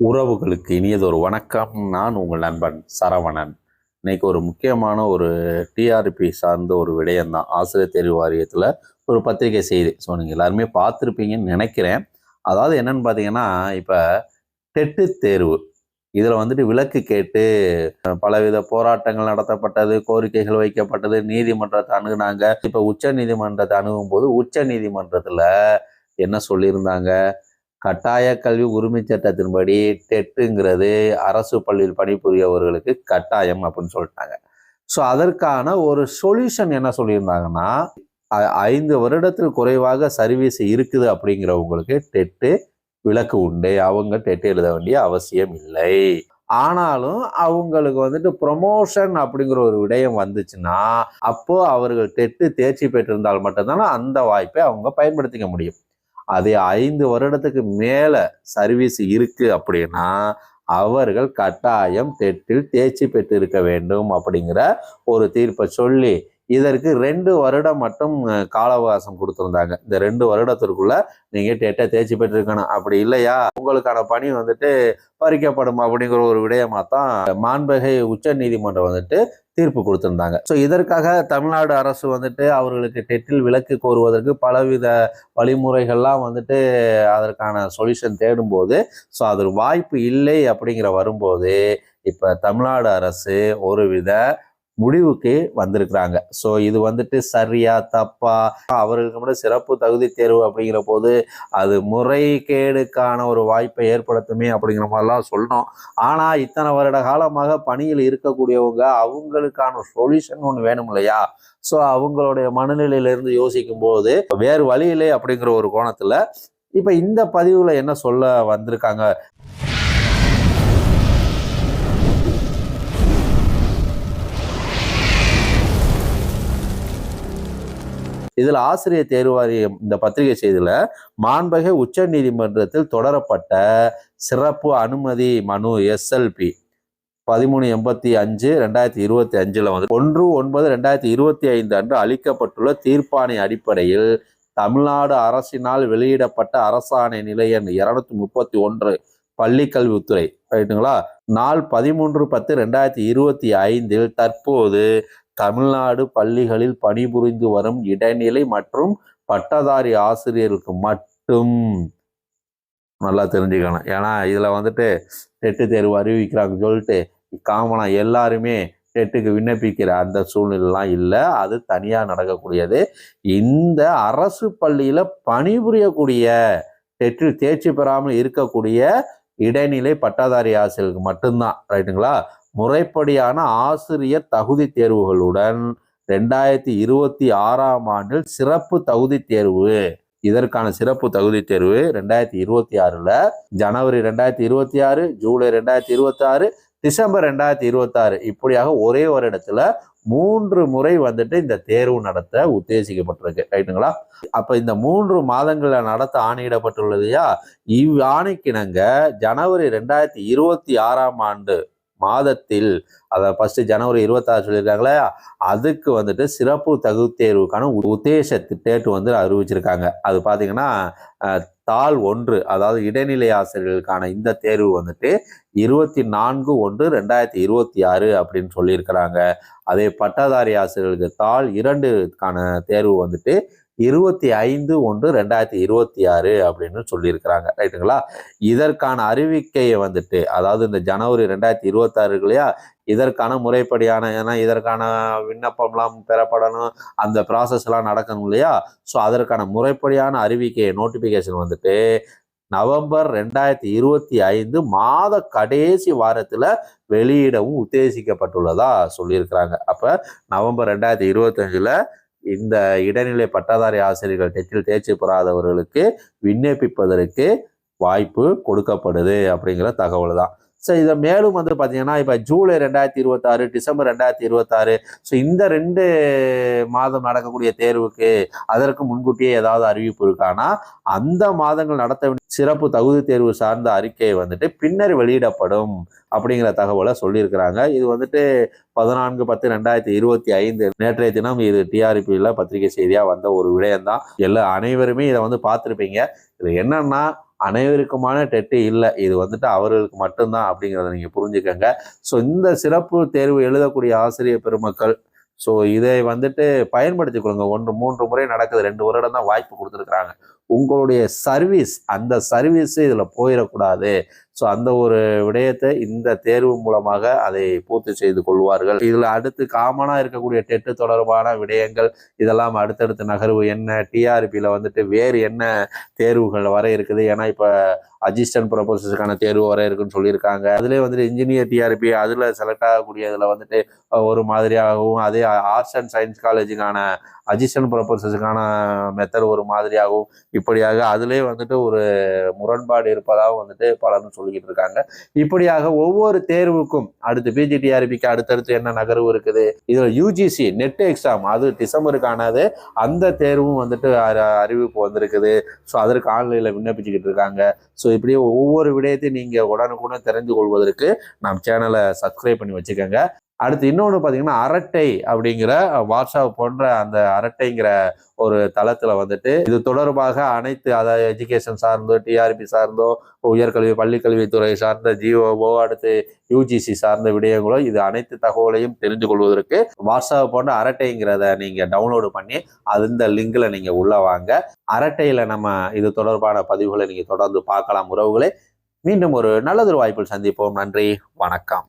உறவுகளுக்கு இனியதொரு வணக்கம். நான் உங்கள் நண்பன் சரவணன். இன்னைக்கு ஒரு முக்கியமான ஒரு டிஆர்பி சார்ந்த ஒரு விடயம்தான். ஆசிரியர் தேர்வு வாரியத்தில் ஒரு பத்திரிகை செய்தி. ஸோ நீங்கள் எல்லாருமே பார்த்துருப்பீங்கன்னு நினைக்கிறேன். அதாவது என்னன்னு பார்த்தீங்கன்னா இப்போ டெட்டு தேர்வு. இதில் வந்துட்டு விலக்கு கேட்டு பலவித போராட்டங்கள் நடத்தப்பட்டது கோரிக்கைகள் வைக்கப்பட்டது நீதிமன்றத்தை அணுகுனாங்க. இப்போ உச்ச நீதிமன்றத்தை அணுகும் போது உச்ச நீதிமன்றத்தில் என்ன சொல்லியிருந்தாங்க? கட்டாய கல்வி உரிமை சட்டத்தின்படி டெட்டுங்கிறது அரசு பள்ளியில் பணிபுரியவர்களுக்கு கட்டாயம் அப்படின்னு சொல்லிட்டாங்க. ஸோ அதற்கான ஒரு சொல்யூஷன் என்ன சொல்லியிருந்தாங்கன்னா ஐந்து வருடத்தில் குறைவாக சர்வீஸ் இருக்குது அப்படிங்கிறவங்களுக்கு டெட்டு விலக்கு உண்டு. அவங்க டெட்டு எழுத வேண்டிய அவசியம் இல்லை. ஆனாலும் அவங்களுக்கு வந்துட்டு ப்ரொமோஷன் அப்படிங்கிற ஒரு விடயம் வந்துச்சுன்னா அப்போ அவர்கள் டெட்டு தேர்ச்சி பெற்றிருந்தால் மட்டும்தானே அந்த வாய்ப்பை அவங்க பயன்படுத்திக்க முடியும். அதே ஐந்து வருடத்துக்கு மேலே சர்வீஸ் இருக்குது அப்படின்னா அவர்கள் கட்டாயம் டெட்டில் தேர்ச்சி பெற்றிருக்க வேண்டும் அப்படிங்கிற ஒரு தீர்ப்பை சொல்லி இதற்கு ரெண்டு வருடம் மட்டும் கால அவகாசம் கொடுத்துருந்தாங்க. இந்த ரெண்டு வருடத்திற்குள்ள நீங்க டெட்டை தேர்ச்சி பெற்றிருக்கணும். அப்படி இல்லையா? உங்களுக்கான பணி வந்துட்டு பறிக்கப்படும் அப்படிங்கிற ஒரு விடயமா தான் மாண்பகை உச்ச நீதிமன்றம் வந்துட்டு தீர்ப்பு கொடுத்திருந்தாங்க. ஸோ இதற்காக தமிழ்நாடு அரசு வந்துட்டு அவர்களுக்கு டெட்டில் விலக்கு கோருவதற்கு பலவித வழிமுறைகள்லாம் வந்துட்டு அதற்கான சொல்யூஷன் தேடும்போது ஸோ அது வாய்ப்பு இல்லை அப்படிங்கிற வரும்போது இப்போ தமிழ்நாடு அரசு ஒருவித முடிவுக்கு வந்திருக்கிறாங்க. ஸோ இது வந்துட்டு சரியா தப்பா? அவர்களுக்கு மட்டும் சிறப்பு தகுதி தேர்வு அப்படிங்கிற போது அது முறைகேடுக்கான ஒரு வாய்ப்பை ஏற்படுத்துமே அப்படிங்கிற மாதிரிலாம் சொன்னோம் ஆனால் இத்தனை வருட காலமாக பணியில் இருக்கக்கூடியவங்க அவங்களுக்கான சொல்யூஷன் ஒன்று வேணும் இல்லையா? ஸோ அவங்களுடைய மனநிலையிலிருந்து யோசிக்கும் போது வேறு வழி இல்லை அப்படிங்கிற ஒரு கோணத்தில் இப்போ இந்த பதிவில் என்ன சொல்ல வந்திருக்காங்க? இதில் ஆசிரியர் தேர்வாரியம் இந்த பத்திரிகை செய்தியில் மாண்பகை உச்ச நீதிமன்றத்தில் தொடரப்பட்ட சிறப்பு அனுமதி மனு எஸ்எல்பி பதிமூணு எண்பத்தி அஞ்சு ரெண்டாயிரத்தி இருபத்தி அஞ்சில் வந்து ஒன்று ஒன்பது ரெண்டாயிரத்தி இருபத்தி ஐந்து அன்று அளிக்கப்பட்டுள்ள தீர்ப்பாணை அடிப்படையில் தமிழ்நாடு அரசினால் வெளியிடப்பட்ட அரசாணை நிலை எண் இருநூத்தி முப்பத்தி ஒன்று பள்ளிக்கல்வித்துறை. ரைட்டுங்களா? நாள் பதிமூன்று பத்து ரெண்டாயிரத்தி இருபத்தி ஐந்தில் தற்போது தமிழ்நாடு பள்ளிகளில் பணிபுரிந்து வரும் இடைநிலை மற்றும் பட்டதாரி ஆசிரியர்களுக்கு மட்டும் நல்லா தெரிஞ்சுக்கணும். ஏன்னா இதில் வந்துட்டு டெட்டு தேர்வு அறிவிக்கிறாங்கன்னு சொல்லிட்டு காமனாக எல்லாருமே டெட்டுக்கு விண்ணப்பிக்கிற அந்த சூழ்நிலைலாம் இல்லை. அது தனியாக நடக்கக்கூடியது. இந்த அரசு பள்ளியில் பணிபுரியக்கூடிய டெட்டில் தேர்ச்சி பெறாமல் இருக்கக்கூடிய இடைநிலை பட்டதாரி ஆசிரியருக்கு மட்டும்தான். ரைட்டுங்களா முறைப்படியான ஆசிரியர் தகுதி தேர்வுகளுடன் ரெண்டாயிரத்தி இருபத்தி ஆறாம் ஆண்டில் சிறப்பு தகுதி தேர்வு. இதற்கான சிறப்பு தகுதி தேர்வு ரெண்டாயிரத்தி இருபத்தி ஆறில் ஜனவரி ரெண்டாயிரத்தி இருபத்தி ஆறு ஜூலை ரெண்டாயிரத்தி இருபத்தி ஆறு டிசம்பர் ரெண்டாயிரத்தி இருபத்தாறு இப்படியாக ஒரே ஒரு இடத்துல மூன்று முறை வந்துட்டு இந்த தேர்வு நடத்த உத்தேசிக்கப்பட்டிருக்கு. ரைட்டுங்களா? அப்ப இந்த மூன்று மாதங்கள்ல நடத்த ஆணையிடப்பட்டுள்ளது இல்லையா? இவ் ஆணைக்கிணங்க ஜனவரி ரெண்டாயிரத்தி இருபத்தி ஆறாம் ஆண்டு மாதத்தில் அதை ஃபர்ஸ்ட் ஜனவரி இருபத்தாறு சொல்லியிருக்காங்களே அதுக்கு வந்துட்டு சிறப்பு தகுதி தேர்வுக்கான உ- உத்தேச டேட் வந்து அறிவிச்சிருக்காங்க. அது பார்த்தீங்கன்னா தாள் ஒன்று அதாவது இடைநிலை ஆசிரியர்களுக்கான இந்த தேர்வு வந்துட்டு இருபத்தி நான்கு ஒன்று ரெண்டாயிரத்தி இருபத்தி ஆறு அப்படின்னு சொல்லியிருக்கிறாங்க. அதே பட்டதாரி ஆசிரியர்களுக்கு தாள் இரண்டுக்கான தேர்வு வந்துட்டு இருபத்தி ஐந்து ஒன்று ரெண்டாயிரத்தி இருபத்தி ஆறு அப்படின்னு சொல்லியிருக்கிறாங்க. ரைட்டுங்களா? இதற்கான அறிவிக்கையை வந்துட்டு அதாவது இந்த ஜனவரி ரெண்டாயிரத்தி இருபத்தாறு இல்லையா இதற்கான முறைப்படியான ஏன்னா இதற்கான விண்ணப்பம்லாம் பெறப்படணும் அந்த ப்ராசஸ்லாம் நடக்கணும் இல்லையா? ஸோ அதற்கான முறைப்படியான அறிவிக்கை நோட்டிஃபிகேஷன் வந்துட்டு நவம்பர் ரெண்டாயிரத்தி இருபத்தி ஐந்து மாத கடைசி வாரத்தில் வெளியிடவும் உத்தேசிக்கப்பட்டுள்ளதா சொல்லியிருக்கிறாங்க. அப்போ நவம்பர் ரெண்டாயிரத்தி இருபத்தஞ்சில் இந்த இடைநிலை பட்டதாரி ஆசிரியர்கள் டெட்டில் தேர்ச்சி பெறாதவர்களுக்கு விண்ணப்பிப்பதற்கு வாய்ப்பு கொடுக்கப்படுது அப்படிங்கிற தகவல் தான் ஸோ இதை மேலும் வந்து பார்த்தீங்கன்னா இப்போ ஜூலை ரெண்டாயிரத்தி இருபத்தாறு டிசம்பர் ரெண்டாயிரத்தி இருபத்தாறு ஸோ இந்த ரெண்டு மாதம் நடக்கக்கூடிய தேர்வுக்கு அதற்கு முன்கூட்டியே ஏதாவது அறிவிப்பு இருக்கானா அந்த மாதங்கள் நடத்த வேண்டிய சிறப்பு தகுதி தேர்வு சார்ந்த அறிக்கை வந்துட்டு பின்னர் வெளியிடப்படும் அப்படிங்கிற தகவலை சொல்லியிருக்கிறாங்க. இது வந்துட்டு பதினான்கு பத்து ரெண்டாயிரத்தி இருபத்தி ஐந்து நேற்றைய தினம் இது டிஆர்பியில் பத்திரிகை செய்தியாக வந்த ஒரு விடயம்தான். எல்லா அனைவருமே இதை வந்து பார்த்துருப்பீங்க. இது என்னன்னா அனைவருக்குமான டெட்டு இல்லை. இது வந்துட்டு அவர்களுக்கு மட்டும்தான் அப்படிங்கிறத நீங்கள் புரிஞ்சுக்கங்க. ஸோ இந்த சிறப்பு தேர்வு எழுதக்கூடிய ஆசிரியர் பெருமக்கள் ஸோ இதை வந்துட்டு பயன்படுத்திக் கொள்ளுங்க. ஒன்று மூன்று முறை நடக்குது. ரெண்டு வருடம் தான் வாய்ப்பு கொடுத்துருக்குறாங்க. உங்களுடைய சர்வீஸ் அந்த சர்வீஸ் இதில் போயிடக்கூடாது. ஸோ அந்த ஒரு விடயத்தை இந்த தேர்வு மூலமாக அதை பூர்த்தி செய்து கொள்வார்கள். இதில் அடுத்து காமனாக இருக்கக்கூடிய டெட்டு தொடர்பான விடயங்கள் இதெல்லாம் அடுத்தடுத்த நகர்வு என்ன டிஆர்பியில் வந்துட்டு வேறு என்ன தேர்வுகள் வர இருக்குது? ஏன்னா இப்போ அசிஸ்டன்ட் ப்ரொபோசர்ஸுக்கான தேர்வு வர இருக்குன்னு சொல்லியிருக்காங்க. அதுலேயே வந்துட்டு இன்ஜினியர் டிஆர்பி அதில் செலக்ட் ஆகக்கூடிய இதில் வந்துட்டு ஒரு மாதிரியாகவும் அதே ஆர்ட்ஸ் அண்ட் சயின்ஸ் காலேஜுக்கான அசிஸ்டன்ட் ப்ரொபோசர்ஸுக்கான மெத்தட் ஒரு மாதிரியாகவும் இப்படியாக அதிலே வந்துட்டு ஒரு முரண்பாடு இருப்பதாகவும் வந்துட்டு பலரும் சொல்லிக்கிட்டு இருக்காங்க இப்படியாக ஒவ்வொரு தேர்வுக்கும் அடுத்து பிஜிடிஆர்பிக்கு அடுத்தடுத்து என்ன நகர்வு இருக்குது? இதில் யூஜிசி நெட் எக்ஸாம் அது டிசம்பருக்கானது. அந்த தேர்வும் வந்துட்டு அறிவிப்பு வந்திருக்குது. ஸோ அதற்கு ஆன்லைனில் விண்ணப்பிச்சுக்கிட்டு இருக்காங்க. ஸோ இப்படியே ஒவ்வொரு விடயத்தையும் நீங்கள் உடனுக்குடன் தெரிந்து கொள்வதற்கு நம் சேனலை சப்ஸ்கிரைப் பண்ணி வச்சுக்கோங்க. அடுத்து இன்னொன்று பார்த்தீங்கன்னா அரட்டை அப்படிங்கிற வாட்ஸ்அப் போன்ற அந்த அரட்டைங்கிற ஒரு தளத்தில் வந்துட்டு இது தொடர்பாக அனைத்து அதாவது எஜுகேஷன் சார்ந்தோ டிஆர்பி சார்ந்தோ உயர்கல்வி பள்ளிக்கல்வித்துறை சார்ந்த ஜிஓஓ அடுத்து யூஜிசி சார்ந்த விடயங்களோ இது அனைத்து தகவலையும் தெரிந்து கொள்வதற்கு வாட்ஸ்அப் போன்ற அரட்டைங்கிறத நீங்கள் டவுன்லோடு பண்ணி அந்த லிங்கில் நீங்கள் உள்ளே வாங்க. அரட்டையில் நம்ம இது தொடர்பான பதிவுகளை நீங்கள் தொடர்ந்து பார்க்கலாம் உறவுகளை. மீண்டும் ஒரு நல்லதொரு வாய்ப்பில் சந்திப்போம். நன்றி வணக்கம்.